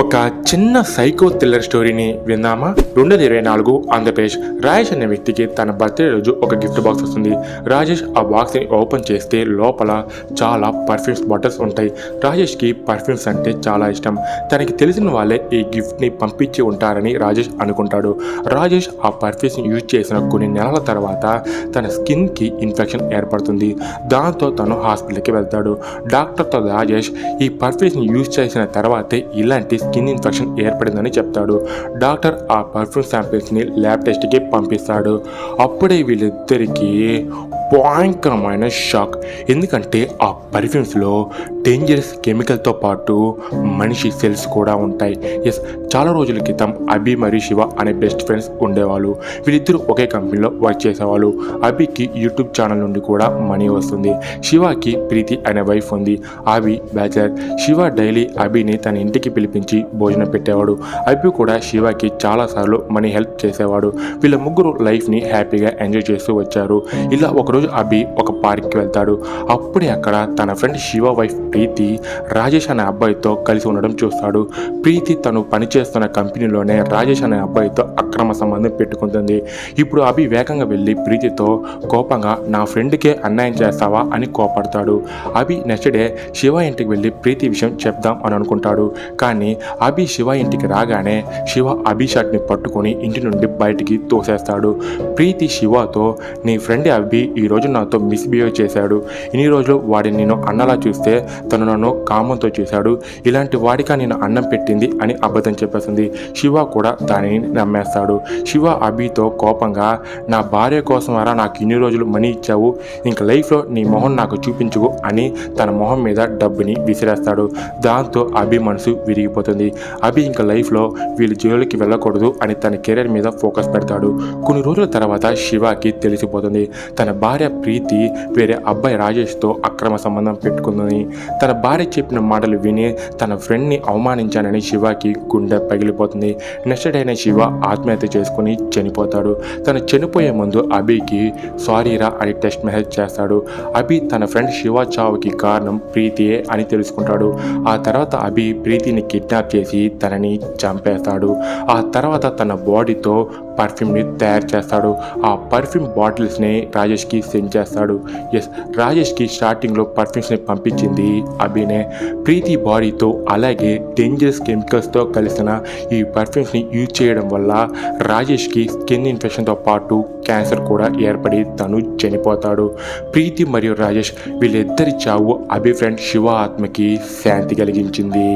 ఒక చిన్న psycho thriller స్టోరీని విందామా? రెండు వేల ఇరవై నాలుగు ఆంధ్రప్రదేశ్ రాజేష్ అనే వ్యక్తికి తన బర్త్డే రోజు ఒక గిఫ్ట్ బాక్స్ వస్తుంది. రాజేష్ ఆ బాక్స్ని ఓపెన్ చేస్తే లోపల చాలా పర్ఫ్యూమ్స్ బాటిల్స్ ఉంటాయి. రాజేష్కి పర్ఫ్యూమ్స్ అంటే చాలా ఇష్టం. తనకి తెలిసిన వాళ్ళే ఈ గిఫ్ట్ని పంపించి ఉంటారని రాజేష్ అనుకుంటాడు. రాజేష్ ఆ పర్ఫ్యూమ్స్ని యూజ్ చేసిన కొన్ని నెలల తర్వాత తన స్కిన్కి ఇన్ఫెక్షన్ ఏర్పడుతుంది. దాంతో తను హాస్పిటల్కి వెళ్తాడు. డాక్టర్తో రాజేష్ ఈ పర్ఫ్యూమ్స్ని యూజ్ చేసిన తర్వాతే ఇలాంటి స్కిన్ ఇన్ఫెక్షన్ ఏర్పడిందని చెప్తాడు. డాక్టర్ ఆ పర్ఫ్యూమ్ శాంపిల్స్ని ల్యాబ్ టెస్ట్కి పంపిస్తాడు. అప్పుడే వీళ్ళిద్దరికీ భయంకరమైన షాక్. ఎందుకంటే ఆ పర్ఫ్యూమ్స్లో డేంజరస్ కెమికల్తో పాటు మనిషి సెల్స్ కూడా ఉంటాయి. ఎస్ చాలా రోజుల క్రితం అభి మరియు శివ అనే బెస్ట్ ఫ్రెండ్స్ ఉండేవాళ్ళు. వీళ్ళిద్దరూ ఒకే కంపెనీలో వర్క్ చేసేవాళ్ళు. అభికి యూట్యూబ్ ఛానల్ నుండి కూడా మనీ వస్తుంది. శివకి ప్రీతి అనే వైఫ్ ఉంది. అభి బ్యాచలర్ శివ డైలీ అభిని తన ఇంటికి పిలిపించి భోజనం పెట్టేవాడు. అభి కూడా శివకి చాలాసార్లు మనీ హెల్ప్ చేసేవాడు. వీళ్ళ ముగ్గురు లైఫ్ని హ్యాపీగా ఎంజాయ్ చేస్తూ వచ్చారు. ఇలా ఒకరోజు అభి ఒక పార్క్కి వెళ్తాడు. అప్పుడే అక్కడ తన ఫ్రెండ్ శివ వైఫ్ ప్రీతి రాజేష్ అనే అబ్బాయితో కలిసి ఉండడం చూస్తాడు. ప్రీతి తను పనిచేస్తున్న కంపెనీలోనే రాజేష్ అనే అబ్బాయితో అక్రమ సంబంధం పెట్టుకుంటుంది. ఇప్పుడు అభి వేగంగా వెళ్ళి ప్రీతితో కోపంగా నా ఫ్రెండ్కే అన్యాయం చేస్తావా? అని కోపడతాడు. అభి నెక్స్ట్ డే శివ ఇంటికి వెళ్ళి ప్రీతి విషయం చెప్దాం అని అనుకుంటాడు. కానీ అభి శివ ఇంటికి రాగానే శివ అభిషాక్ని పట్టుకుని పట్టుకొని ఇంటి నుండి బయటికి తోసేస్తాడు. ప్రీతి శివతో నీ ఫ్రెండ్ అభి ఈరోజు నాతో మిస్బిహేవ్ చేశాడు. ఇన్ని రోజులు వాడిని నేను అన్నలా చూస్తే తను నన్ను కామంతో చూశాడు. ఇలాంటి వాడిగా నేను అన్నం పెట్టింది అని అబద్ధం చెప్పేస్తుంది శివ కూడా దానిని నమ్మేస్తాడు. శివ అభితో కోపంగా నా భార్య కోసం అరా నాకు ఇన్ని రోజులు మనీ ఇచ్చావు. ఇంక లైఫ్లో నీ మొహం నాకు చూపించుకు అని తన మొహం మీద డబ్బుని విసిరేస్తాడు. దాంతో అభి మనసు విరిగిపోతుంది. అభి ఇంకా లైఫ్లో వీళ్ళు జైలుకి వెళ్ళకూడదు అని తన కెరీర్ మీద ఫోకస్ పెడతాడు. కొన్ని రోజుల తర్వాత శివకి తెలిసిపోతుంది. తన భార్య ప్రీతి వేరే అబ్బాయి రాజేష్తో అక్రమ సంబంధం పెట్టుకుందని. తన భార్య చెప్పిన మాటలు విని తన ఫ్రెండ్ని అవమానించానని శివకి గుండె పగిలిపోతుంది. నెక్స్ట్ డేనే శివ ఆత్మహత్య చేసుకుని చనిపోతాడు. తను చనిపోయే ముందు అభికి సారీరా అని టెక్స్ట్ మెసేజ్ చేస్తాడు. అభి తన ఫ్రెండ్ శివ చావుకి కారణం ప్రీతియే అని తెలుసుకుంటాడు. ఆ తర్వాత అభి ప్రీతిని కిడ్నాప్ చేసి తనని చంపేస్తాడు. ఆ తర్వాత తన బాడీతో పర్ఫ్యూమ్ని తయారు చేస్తాడు. ఆ పర్ఫ్యూమ్ బాటిల్స్ని రాజేష్కి సెండ్ చేస్తాడు. ఎస్ రాజేష్కి స్టార్టింగ్లో పర్ఫ్యూమ్స్ని పంపించింది అభినే ప్రీతి బాడీతో అలాగే డేంజరస్ కెమికల్స్తో కలిసిన ఈ పర్ఫ్యూమ్స్ని యూజ్ చేయడం వల్ల రాజేష్కి స్కిన్ ఇన్ఫెక్షన్తో పాటు క్యాన్సర్ కూడా ఏర్పడి తను చనిపోతాడు. ప్రీతి మరియు రాజేష్ వీళ్ళిద్దరి చావు అభి ఫ్రెండ్ శివ ఆత్మకి శాంతి కలిగించింది.